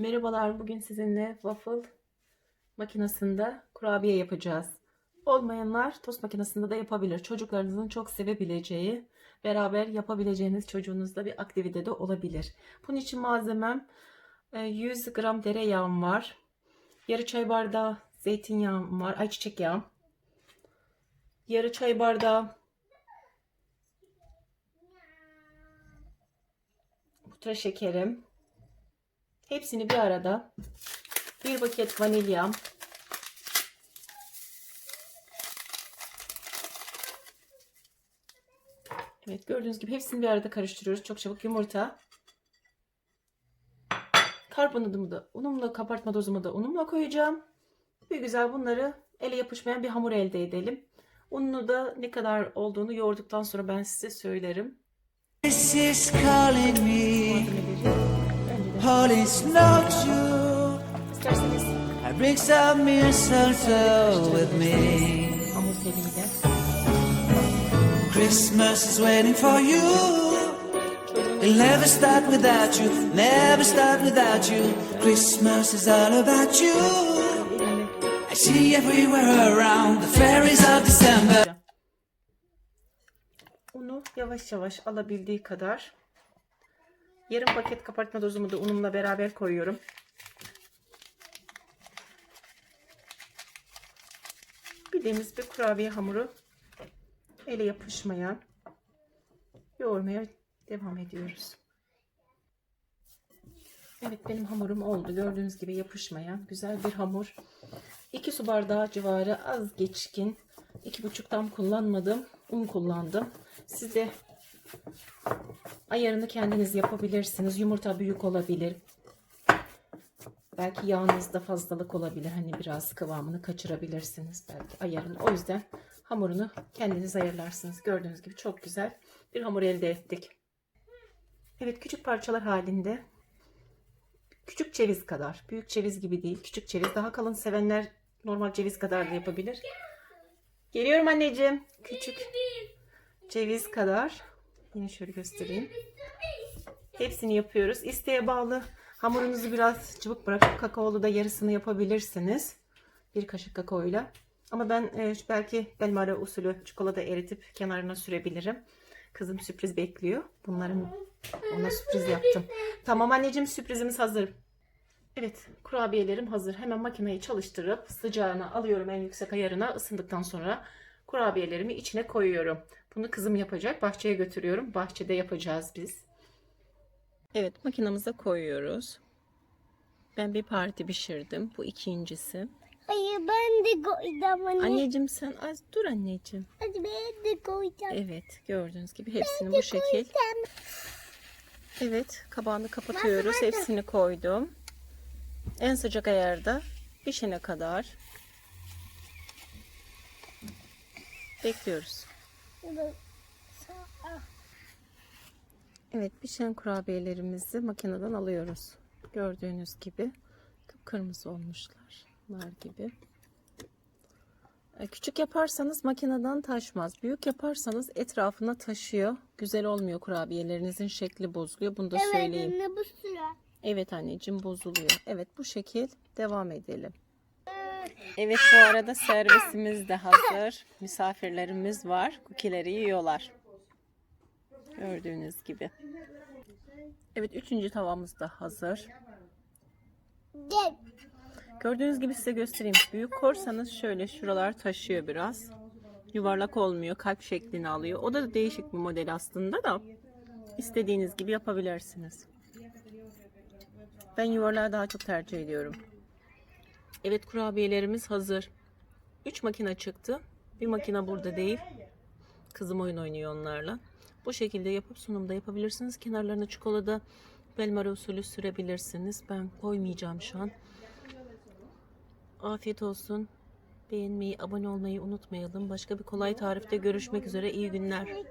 Merhabalar, bugün sizinle waffle makinesinde kurabiye yapacağız. Olmayanlar tost makinesinde de yapabilir. Çocuklarınızın çok sevebileceği, beraber yapabileceğiniz çocuğunuzda bir aktivite de olabilir. Bunun için malzemem e, 100 gram tereyağım var. Yarı çay bardağı zeytinyağım var, ayçiçek yağı. Yarı çay bardağı pudra şekerim. Hepsini bir arada bir paket vanilyam Evet gördüğünüz gibi hepsini bir arada karıştırıyoruz. Çok çabuk yumurta. Karbonatımı da unumla kabartma dozumu da unumla koyacağım. Bir güzel bunları ele yapışmayan bir hamur elde edelim. Ununu da ne kadar olduğunu yoğurduktan sonra ben size söylerim. This is calling me, All is not true. isterseniz I bring some mistletoe with me. Christmas is waiting for you. It'll never start without you, never start without you. Christmas is all about you. I see everywhere around the fairies of December. Unu yavaş yavaş alabildiği kadar yarım paket kabartma dozumu da unumla beraber koyuyorum. Bildiğimiz bir kurabiye hamuru ele yapışmayan yoğurmaya devam ediyoruz. Evet benim hamurum oldu. Gördüğünüz gibi yapışmayan güzel bir hamur. 2 su bardağı civarı az geçkin. 2,5 tam kullanmadım. Un kullandım. Siz de ayarını kendiniz yapabilirsiniz. Yumurta büyük olabilir. Belki yağınızda fazlalık olabilir. Hani biraz kıvamını kaçırabilirsiniz. Belki ayarını. O yüzden hamurunu kendiniz ayarlarsınız. Gördüğünüz gibi çok güzel bir hamur elde ettik. Evet küçük parçalar halinde küçük ceviz kadar. Büyük ceviz gibi değil. Küçük ceviz. Daha kalın sevenler normal ceviz kadar da yapabilir. Geliyorum anneciğim. Küçük ceviz kadar. Yine şöyle göstereyim. Hepsini yapıyoruz. İsteğe bağlı hamurunuzu biraz çabuk bırakıp kakaolu da yarısını yapabilirsiniz. Bir kaşık kakaoyla. Ama ben e, belki belmara usulü çikolata eritip kenarına sürebilirim. Kızım sürpriz bekliyor. Bunların ona sürpriz yaptım. Tamam anneciğim sürprizimiz hazır. Evet kurabiyelerim hazır. Hemen makineyi çalıştırıp sıcağına alıyorum en yüksek ayarına. Isındıktan sonra kurabiyelerimi içine koyuyorum. Bunu kızım yapacak. Bahçeye götürüyorum. Bahçede yapacağız biz. Evet makinamıza koyuyoruz. Ben bir parti pişirdim. Bu ikincisi. Hayır ben de koydum anne. Anneciğim sen az dur anneciğim. Hadi ben de koyacağım. Evet gördüğünüz gibi hepsini bu şekil. Evet kabağını kapatıyoruz. Hepsini koydum. En sıcak ayarda pişene kadar bekliyoruz. Evet pişen kurabiyelerimizi makineden alıyoruz. Gördüğünüz gibi kıpkırmızı olmuşlar. Nar gibi. E, Küçük yaparsanız makineden taşmaz. Büyük yaparsanız etrafına taşıyor. Güzel olmuyor kurabiyelerinizin şekli bozuluyor. Bunu da Evet söyleyeyim. anne bu sıra. Evet anneciğim bozuluyor. Evet bu şekil devam edelim. Evet bu arada servisimiz de hazır. Misafirlerimiz var. Kukileri yiyorlar. Gördüğünüz gibi. Evet üçüncü tavamız da hazır. Gördüğünüz gibi size göstereyim. Büyük korsanız şöyle şuralar taşıyor biraz. Yuvarlak olmuyor. Kalp şeklini alıyor. O da değişik bir model aslında da. istediğiniz gibi yapabilirsiniz. Ben yuvarlağı daha çok tercih ediyorum. Evet kurabiyelerimiz hazır. 3 makine çıktı. Bir makine burada değil. Kızım oyun oynuyor onlarla. Bu şekilde yapıp sunumda yapabilirsiniz. Kenarlarına çikolata belmara usulü sürebilirsiniz. Ben koymayacağım şu an. Afiyet olsun. Beğenmeyi, abone olmayı unutmayalım. Başka bir kolay tarifte görüşmek üzere. İyi günler.